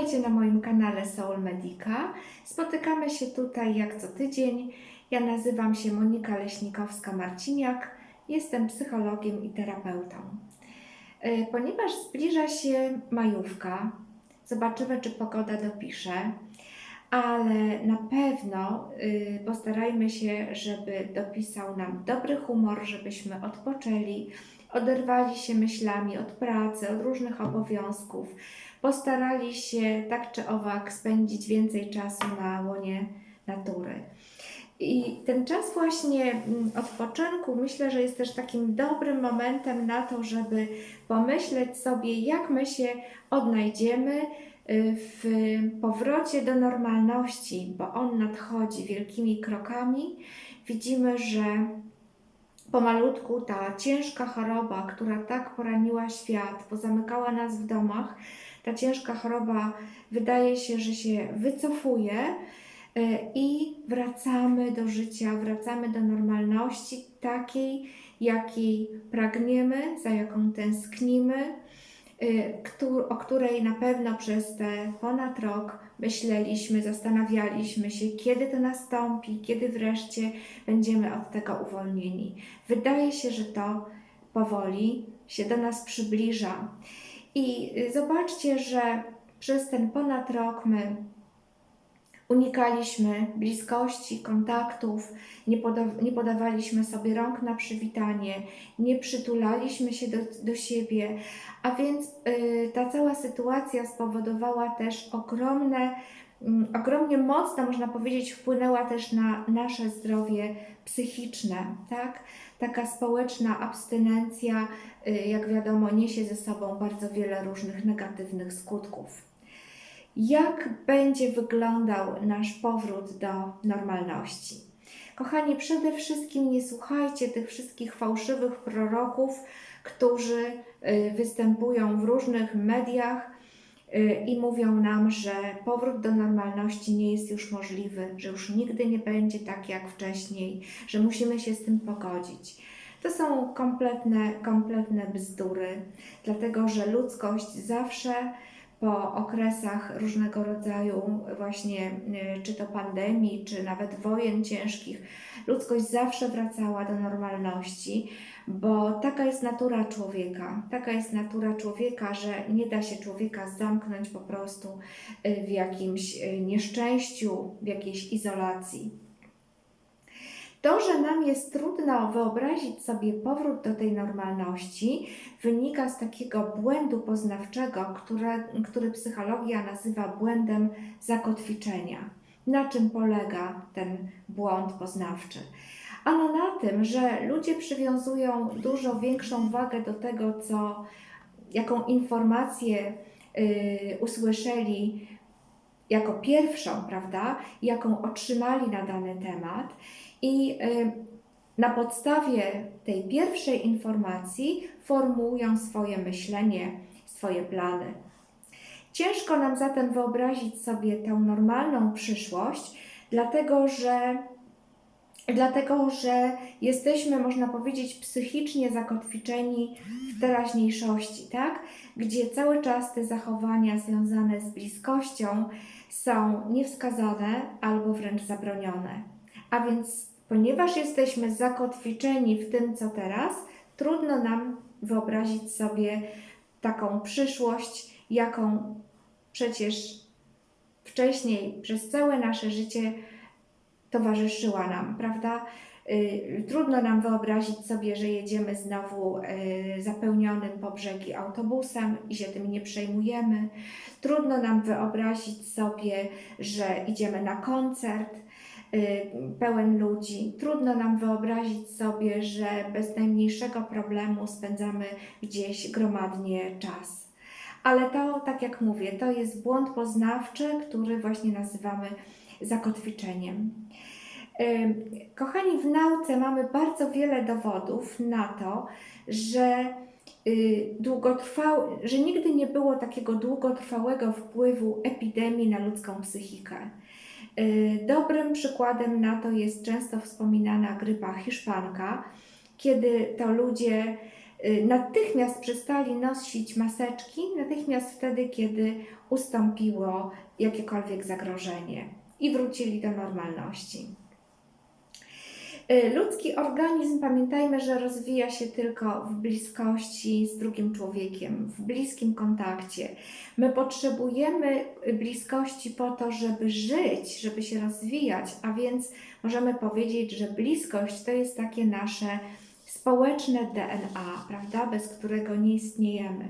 Witajcie na moim kanale Soul Medica. Spotykamy się tutaj jak co tydzień. Ja nazywam się Monika Leśnikowska-Marciniak. Jestem psychologiem i terapeutą. E, Ponieważ zbliża się majówka, zobaczymy, czy pogoda dopisze, ale na pewno y, postarajmy się, żeby dopisał nam dobry humor, żebyśmy odpoczęli, oderwali się myślami od pracy, od różnych obowiązków, postarali się tak czy owak spędzić więcej czasu na łonie natury. I ten czas właśnie mm, odpoczynku myślę, że jest też takim dobrym momentem na to, żeby pomyśleć sobie, jak my się odnajdziemy y, w powrocie do normalności, bo on nadchodzi wielkimi krokami. Widzimy, że pomalutku ta ciężka choroba, która tak poraniła świat, pozamykała nas w domach, ta ciężka choroba wydaje się, że się wycofuje y, i wracamy do życia, wracamy do normalności takiej, jakiej pragniemy, za jaką tęsknimy, o której na pewno przez te ponad rok myśleliśmy, zastanawialiśmy się, kiedy to nastąpi, kiedy wreszcie będziemy od tego uwolnieni. Wydaje się, że to powoli się do nas przybliża. I y, zobaczcie, że przez ten ponad rok my unikaliśmy bliskości, kontaktów, nie, poda- nie podawaliśmy sobie rąk na przywitanie, nie przytulaliśmy się do, do siebie, a więc y, ta cała sytuacja spowodowała też ogromne, mm, ogromnie mocno, można powiedzieć, wpłynęła też na nasze zdrowie psychiczne, tak? Taka społeczna abstynencja, y, jak wiadomo, niesie ze sobą bardzo wiele różnych negatywnych skutków. Jak będzie wyglądał nasz powrót do normalności? Kochani, przede wszystkim nie słuchajcie tych wszystkich fałszywych proroków, którzy y, występują w różnych mediach y, i mówią nam, że powrót do normalności nie jest już możliwy, że już nigdy nie będzie tak jak wcześniej, że musimy się z tym pogodzić. To są kompletne, kompletne bzdury, dlatego że ludzkość zawsze po okresach różnego rodzaju właśnie y, czy to pandemii, czy nawet wojen ciężkich, ludzkość zawsze wracała do normalności, bo taka jest natura człowieka. Taka jest natura człowieka, że nie da się człowieka zamknąć po prostu y, w jakimś y, nieszczęściu, w jakiejś izolacji. To, że nam jest trudno wyobrazić sobie powrót do tej normalności, wynika z takiego błędu poznawczego, które, który psychologia nazywa błędem zakotwiczenia. Na czym polega ten błąd poznawczy? Ano na tym, że ludzie przywiązują dużo większą wagę do tego, co, jaką informację y, usłyszeli jako pierwszą, prawda, jaką otrzymali na dany temat i y, na podstawie tej pierwszej informacji formułują swoje myślenie, swoje plany. Ciężko nam zatem wyobrazić sobie tę normalną przyszłość, dlatego że, dlatego że jesteśmy, można powiedzieć, psychicznie zakotwiczeni w teraźniejszości, tak? Gdzie cały czas te zachowania związane z bliskością są niewskazane albo wręcz zabronione. A więc, ponieważ jesteśmy zakotwiczeni w tym, co teraz, trudno nam wyobrazić sobie taką przyszłość, jaką przecież wcześniej przez całe nasze życie towarzyszyła nam, prawda? Y, Trudno nam wyobrazić sobie, że jedziemy znowu y, zapełnionym po brzegi autobusem i się tym nie przejmujemy. Trudno nam wyobrazić sobie, że idziemy na koncert pełen ludzi. Trudno nam wyobrazić sobie, że bez najmniejszego problemu spędzamy gdzieś gromadnie czas. Ale to, tak jak mówię, to jest błąd poznawczy, który właśnie nazywamy zakotwiczeniem. Ym, Kochani, w nauce mamy bardzo wiele dowodów na to, że y, że nigdy nie było takiego długotrwałego wpływu epidemii na ludzką psychikę. Y, Dobrym przykładem na to jest często wspominana grypa hiszpanka, kiedy to ludzie y, natychmiast przestali nosić maseczki, natychmiast wtedy, kiedy ustąpiło jakiekolwiek zagrożenie i wrócili do normalności. Y, Ludzki organizm, pamiętajmy, że rozwija się tylko w bliskości z drugim człowiekiem, w bliskim kontakcie. My potrzebujemy bliskości po to, żeby żyć, żeby się rozwijać, a więc możemy powiedzieć, że bliskość to jest takie nasze społeczne DNA, prawda, bez którego nie istniejemy.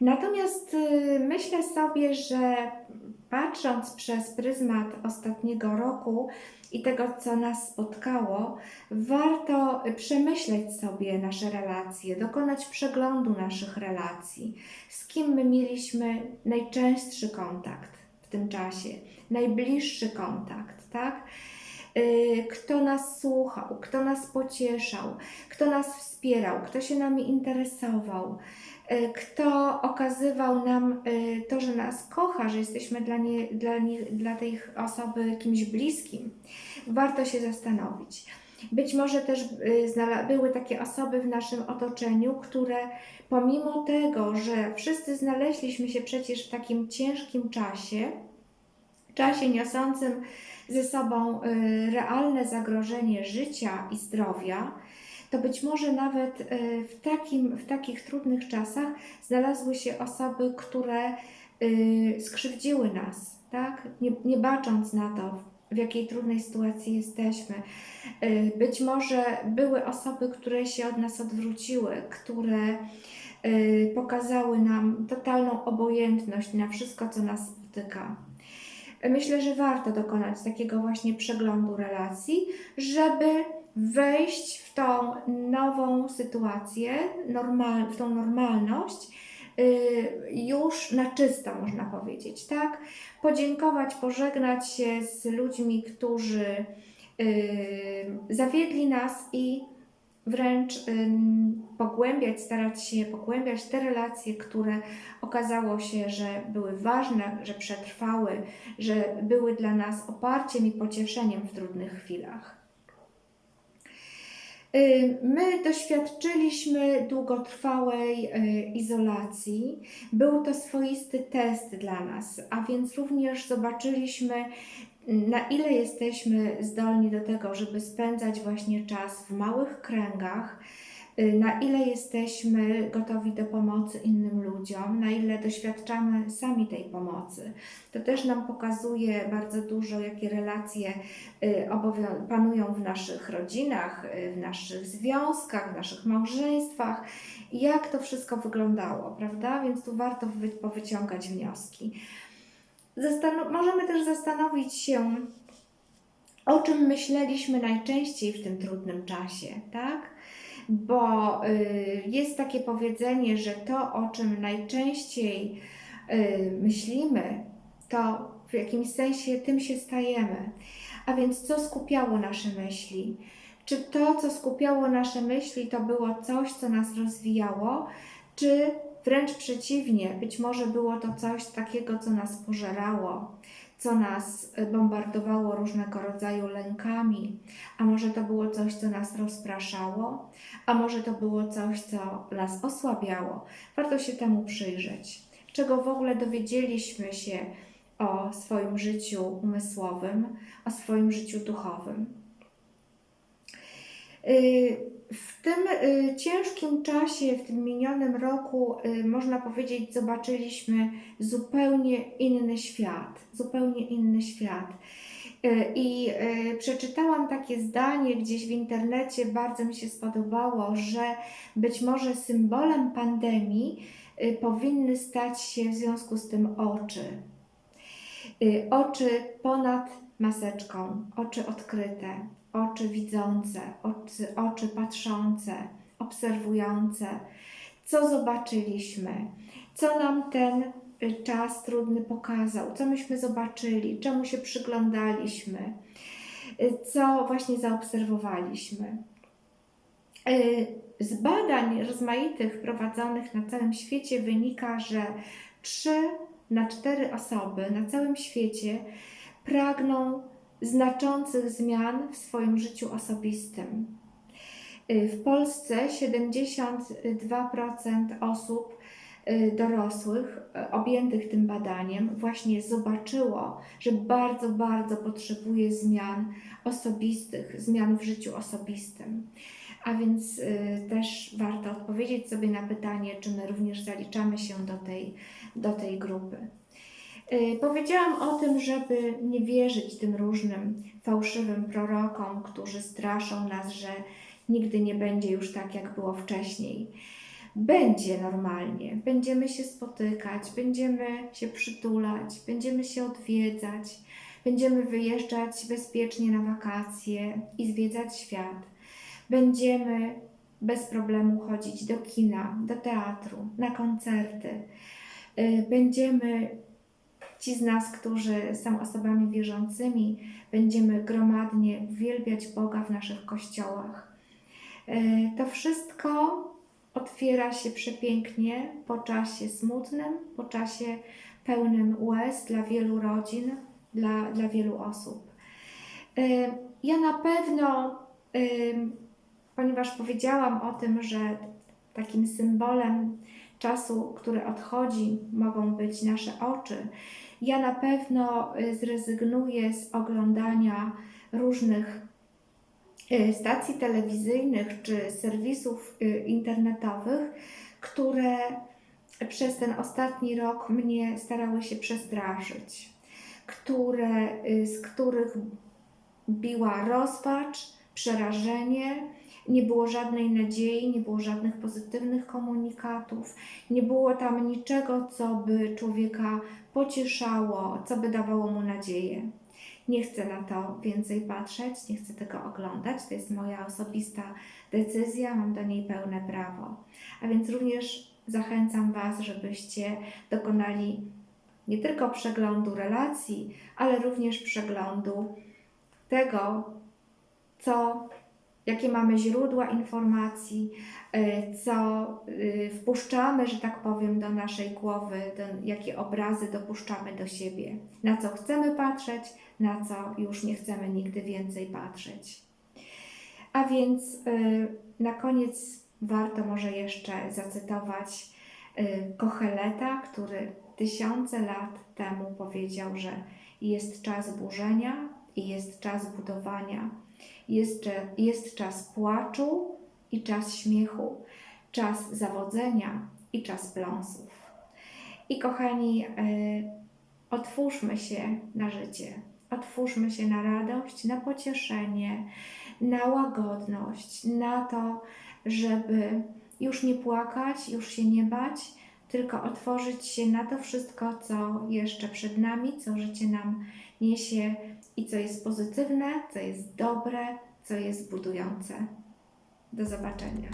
Natomiast y, myślę sobie, że patrząc przez pryzmat ostatniego roku i tego, co nas spotkało, warto przemyśleć sobie nasze relacje, dokonać przeglądu naszych relacji, z kim my mieliśmy najczęstszy kontakt w tym czasie, najbliższy kontakt, tak? Y, Kto nas słuchał, kto nas pocieszał, kto nas wspierał, kto się nami interesował, kto okazywał nam y, to, że nas kocha, że jesteśmy dla, nie, dla, nie, dla tej osoby kimś bliskim. Warto się zastanowić. Być może też znala- były takie osoby w naszym otoczeniu, które pomimo tego, że wszyscy znaleźliśmy się przecież w takim ciężkim czasie, czasie niosącym ze sobą realne zagrożenie życia i zdrowia, to być może nawet y, w, takim, w takich trudnych czasach znalazły się osoby, które y, skrzywdziły nas, tak? nie, nie bacząc na to, w jakiej trudnej sytuacji jesteśmy. Y, Być może były osoby, które się od nas odwróciły, które pokazały nam totalną obojętność na wszystko, co nas spotyka. Myślę, że warto dokonać takiego właśnie przeglądu relacji, żeby wejść w tą nową sytuację, normal, w tą normalność, y, już na czysto, można powiedzieć, tak? Podziękować, pożegnać się z ludźmi, którzy y, zawiedli nas i wręcz ym, pogłębiać, starać się pogłębiać te relacje, które okazało się, że były ważne, że przetrwały, że były dla nas oparciem i pocieszeniem w trudnych chwilach. Y, My doświadczyliśmy długotrwałej y, izolacji. Był to swoisty test dla nas, a więc również zobaczyliśmy, na ile jesteśmy zdolni do tego, żeby spędzać właśnie czas w małych kręgach, na ile jesteśmy gotowi do pomocy innym ludziom, na ile doświadczamy sami tej pomocy. To też nam pokazuje bardzo dużo, jakie relacje y, panują w naszych rodzinach, y, w naszych związkach, w naszych małżeństwach, jak to wszystko wyglądało, prawda? Więc tu warto wy- powyciągać wnioski. Możemy też zastanowić się, o czym myśleliśmy najczęściej w tym trudnym czasie, tak? Bo y, jest takie powiedzenie, że to, o czym najczęściej y, myślimy, to w jakimś sensie tym się stajemy. A więc co skupiało nasze myśli? Czy to, co skupiało nasze myśli, to było coś, co nas rozwijało, czy wręcz przeciwnie, być może było to coś takiego, co nas pożerało, co nas y, bombardowało różnego rodzaju lękami, a może to było coś, co nas rozpraszało, a może to było coś, co nas osłabiało. Warto się temu przyjrzeć. Czego w ogóle dowiedzieliśmy się o swoim życiu umysłowym, o swoim życiu duchowym. Y, W tym y, ciężkim czasie, w tym minionym roku, y, można powiedzieć, zobaczyliśmy zupełnie inny świat. Zupełnie inny świat. Y, I y, przeczytałam takie zdanie gdzieś w internecie, bardzo mi się spodobało, że być może symbolem pandemii y, powinny stać się w związku z tym oczy. Y, Oczy ponad maseczką, oczy odkryte, oczy widzące, oczy, oczy patrzące, obserwujące. Co zobaczyliśmy? Co nam ten y, czas trudny pokazał? Co myśmy zobaczyli? Czemu się przyglądaliśmy? Y, Co właśnie zaobserwowaliśmy? Y, Z badań rozmaitych prowadzonych na całym świecie wynika, że 3 na 4 osoby na całym świecie pragną znaczących zmian w swoim życiu osobistym. Y, W Polsce 72% osób y, dorosłych y, objętych tym badaniem właśnie zobaczyło, że bardzo, bardzo potrzebuje zmian osobistych, zmian w życiu osobistym. A więc też warto odpowiedzieć sobie na pytanie, czy my również zaliczamy się do tej, do tej grupy. Y, Powiedziałam o tym, żeby nie wierzyć tym różnym fałszywym prorokom, którzy straszą nas, że nigdy nie będzie już tak, jak było wcześniej. Będzie normalnie, będziemy się spotykać, będziemy się przytulać, będziemy się odwiedzać, będziemy wyjeżdżać bezpiecznie na wakacje i zwiedzać świat. Będziemy bez problemu chodzić do kina, do teatru, na koncerty. Y, Będziemy Ci z nas, którzy są osobami wierzącymi, będziemy gromadnie uwielbiać Boga w naszych kościołach. E, To wszystko otwiera się przepięknie po czasie smutnym, po czasie pełnym łez dla wielu rodzin, dla, dla wielu osób. E, Ja na pewno, ponieważ powiedziałam o tym, że takim symbolem czasu, który odchodzi, mogą być nasze oczy, ja na pewno y, zrezygnuję z oglądania różnych y, stacji telewizyjnych czy serwisów y, internetowych, które przez ten ostatni rok mnie starały się przestraszyć, które, z których biła rozpacz, przerażenie, nie było żadnej nadziei, nie było żadnych pozytywnych komunikatów, nie było tam niczego, co by człowieka pocieszało, co by dawało mu nadzieję. Nie chcę na to więcej patrzeć, nie chcę tego oglądać. To jest moja osobista decyzja, mam do niej pełne prawo. A więc również zachęcam Was, żebyście dokonali nie tylko przeglądu relacji, ale również przeglądu tego, co, jakie mamy źródła informacji, y, co y, wpuszczamy, że tak powiem, do naszej głowy, do, jakie obrazy dopuszczamy do siebie, na co chcemy patrzeć, na co już nie chcemy nigdy więcej patrzeć. A więc y, na koniec warto może jeszcze zacytować Kocheleta, który tysiące lat temu powiedział, że jest czas burzenia i jest czas budowania, jest, jest czas płaczu i czas śmiechu, czas zawodzenia i czas pląsów. I kochani, y, otwórzmy się na życie, otwórzmy się na radość, na pocieszenie, na łagodność, na to, żeby już nie płakać, już się nie bać, tylko otworzyć się na to wszystko, co jeszcze przed nami, co życie nam niesie i co jest pozytywne, co jest dobre, co jest budujące. Do zobaczenia.